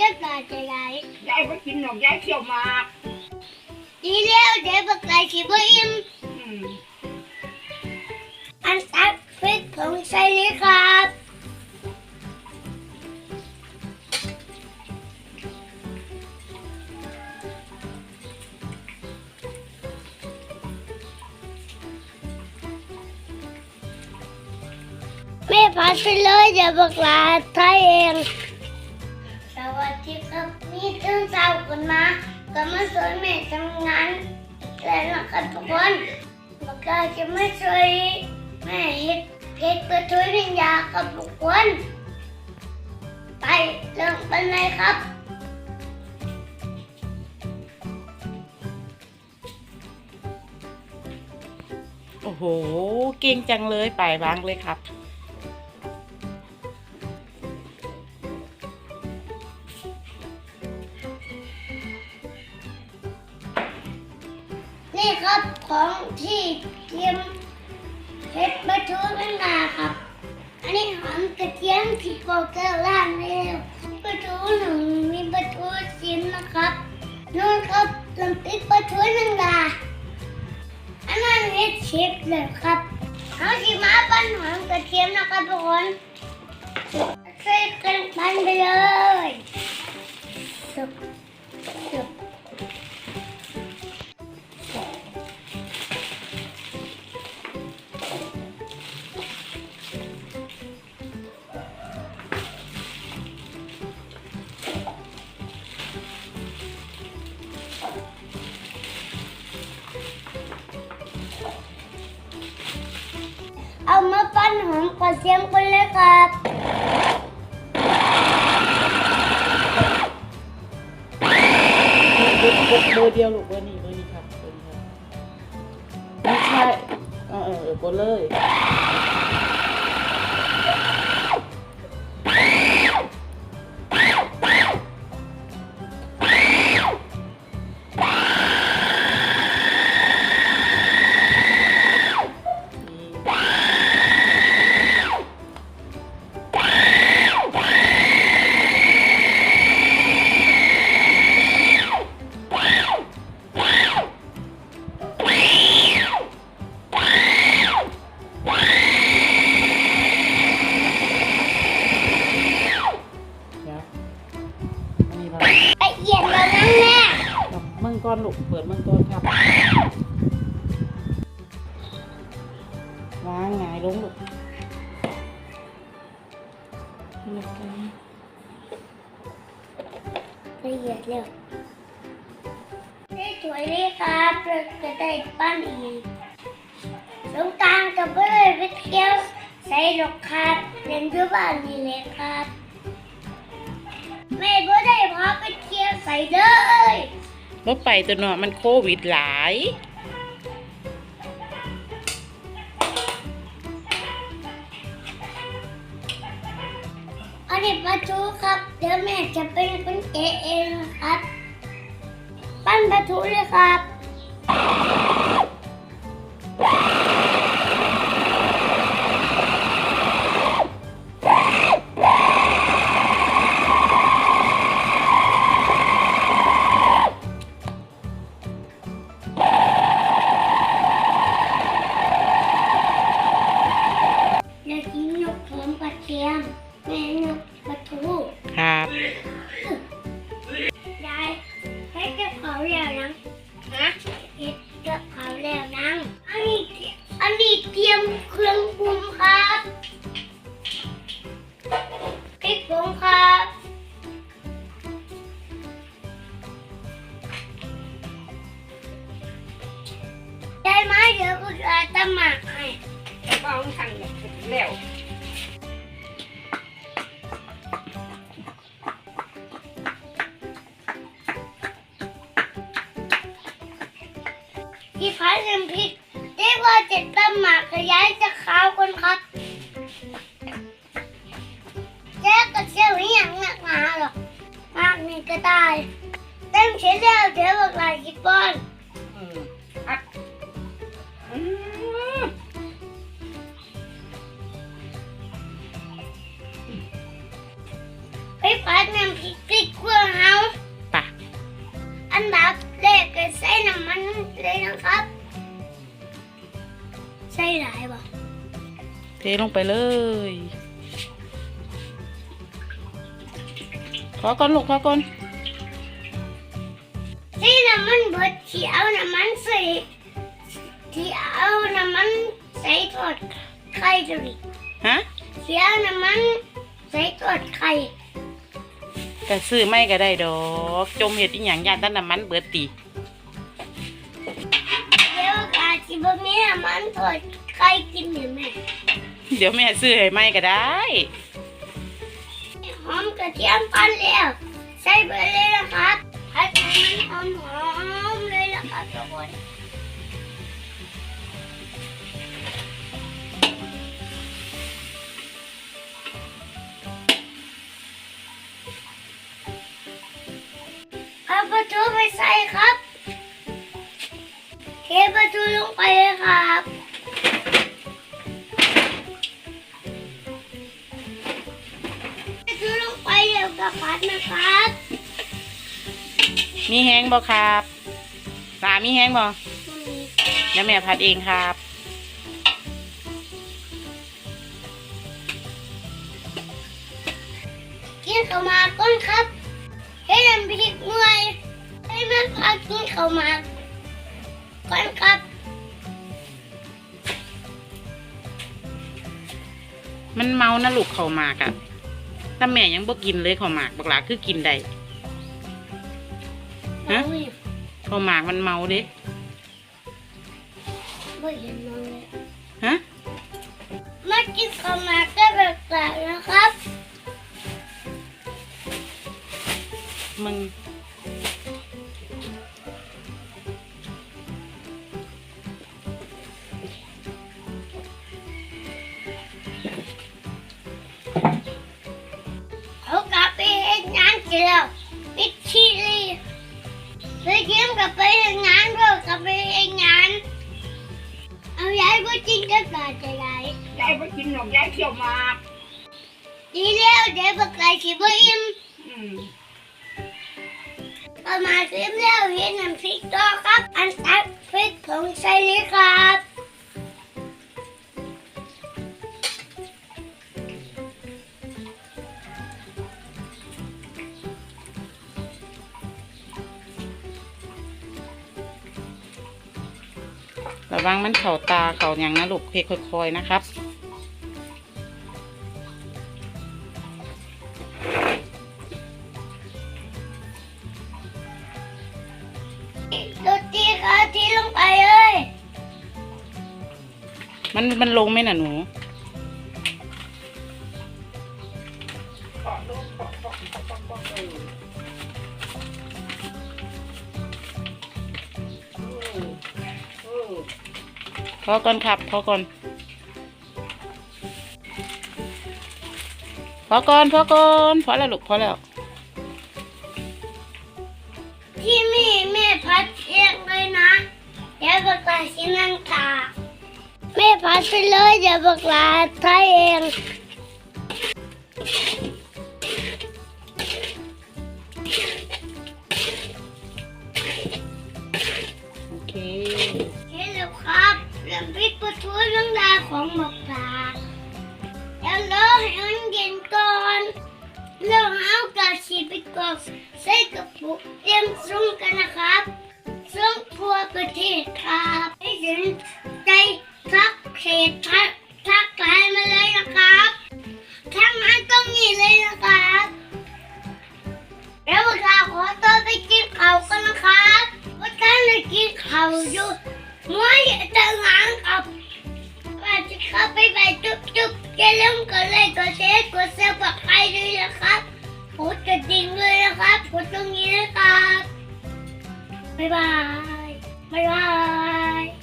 ก็ตาจะไหลยายก็กินหนอกยายเคี่ยวหมากดีแล้วเดี๋ยวบักไก่สิบ่อิ่มอืมอันตักพริกผงใส่เลยครับแม่พัดไปเลยเดี๋ยวบักลาไทยเอง นเช้ากันมาก็มาสอนแม่ทำงานแล้วนะครับทุกคนบักหลาจะไม่ช่วยแม่เฮ็ดเพชรเพื่อช่วยวิญญาณกับทุกคนไปเริ่มกันเลยครับโอ้โห เก่งจังเลยไปวางเลยครับ ของที่เตรียมเพชรเพื่อช่วยวิญญาครับ อันนี้หอมกระเทียมพริกโปเกอร์ล่างแล้วประตูหนึ่งมีประตูสิมนะครับนู่นครับลำปิดประตูหนึ่งดาอันนั้นเฮ็ดเชฟเลยครับเอาสิมาปั้นหอมกระเทียมนะครับทุกคนใส่กันปั้นไปเลย เอามาปั้นหอมกระเทียมกันเลยครับเบอร์เบอร์เดียวลูกเบอร์นี้เบอร์นี้ครับเบอร์นี้ครับไม่ใช่เออเออเออกดเลย กับมังกรลูกเปิดมังกรครับวางหงายลงลูกละเอียดแล้วได้สวยเลยครับเราจะได้ปั้นอีกตรงกลางกับเบอร์ไปเที่ยวใส่ดอกครับเรียนที่บ้านนี่เลยครับแม่ก็ได้พาไปเที่ยวใส่เลย บ่ไปตัวเนาะมันโควิดหลายอันนี้ปลาทูครับ เดี๋ยวแม่จะเป็นคนเอเองครับ ปั้นปลาทูเลยครับ ทียมแม่นกปลาทูครับยายให้เก็บเขาแล้วนังฮะเก็บเก็บเขาแล้วนังอันนี้อันนี้เตรียมเครื่องปรุงครับพริกผงครับได้ไหมเดี๋ยวกูจะตำหมักให้ก็เอาสั่งแล้ว ที่พัดน้ำพริกเรียกว่าเจ็ดตำหมากขยายจะขาวคนครับแจ๊กก็เชี่ยวอย่างหนักหนาหรอกมากนี่ก็ได้เต็มเฉยแล้วเดี๋ยวบอกลายกิบป้อน เทลงไปเลยขอก่อนลูกขอก่อนที่น้ำมันเบิดที่เอาน้ำมันใส่ที่เอาน้ำมันใส่ทอดไข่ดูดิฮะที่เอาน้ำมันใส่ทอดไข่ก็ซื้อไม่ก็ได้ดอก จมเห็ดอีหยังยานแตั้น้ำมันเบิดตีเดี๋ยวกาจิบมีน้ำมันทอด ไข่กินอยู่แม่เดี๋ยวแม่ซื้อให้ไม่ก็ได้หอมกระเทียมปั้นแล้วใส่ไปเลยนะครับผัดให้มันหอมหอมๆเลยนะครับทุกคนเอาประตูไปใส่ครับเทประตูลงไปเลยครับ กับพัดนะครับ มีแห้งบ่ครับปลามีแห้งบ่อืมเดี๋ยวแม่ผัดเองครับ กินข้าวหมากก่อนครับ ให้น้ำพริกเมื่อยให้แม่พากินข้าวหมากก่อนครับ มันเมานะลูกเขาวหมากอะ แต่แม่ยังบ่กินเลยเขาวหมากบักหลาคือกินได้ฮะโอ้ยเขาวหมากมันเมาเด้ไม่เห็นน้องเลยฮะมากินข้าวหมากได้แบบแปลกๆนะครับมึง ริงก็กาจะได้ยายไปกินหนอกยายเขี่ยวหมากดีแล้วเดี๋ยวบักไก่สิบ่อิ่มอืมประมาณอิ่มแล้วเห็นน้ำพริกต่อครับ อันตักพริกผงใส่เลยครับ มันเข่าตาเข่าอย่างนะลูกเพค่อยๆนะครับโรตีครับที่ลงไปเลยมันมันลงไหมน่ะหนูขอ พอก่อนครับ พอก่อน พอก่อน พอก่อน พอแล้วลูก พอแล้ว ที่มีแม่พัดเองเลยนะเดี๋ยวบักไก่สินั่งทาแม่พัดไปเลยเดี๋ยวบักลาไทยเอง ของหมกปาเดี๋ยวรอให้มันเย็นก่อนเราเอากระชีไปกรอกใส่กระปุกเตรียมส่งกันนะครับส่งทั่วประเทศครับ เข้าไปไปจุ๊บจุ๊บอย่าลืมกดไลค์กดแชร์กดซับสไครต์ด้วยนะครับกดกระดิ่งด้วยนะครับกดตรงนี้นะครับบ๊ายบายบ๊ายบาย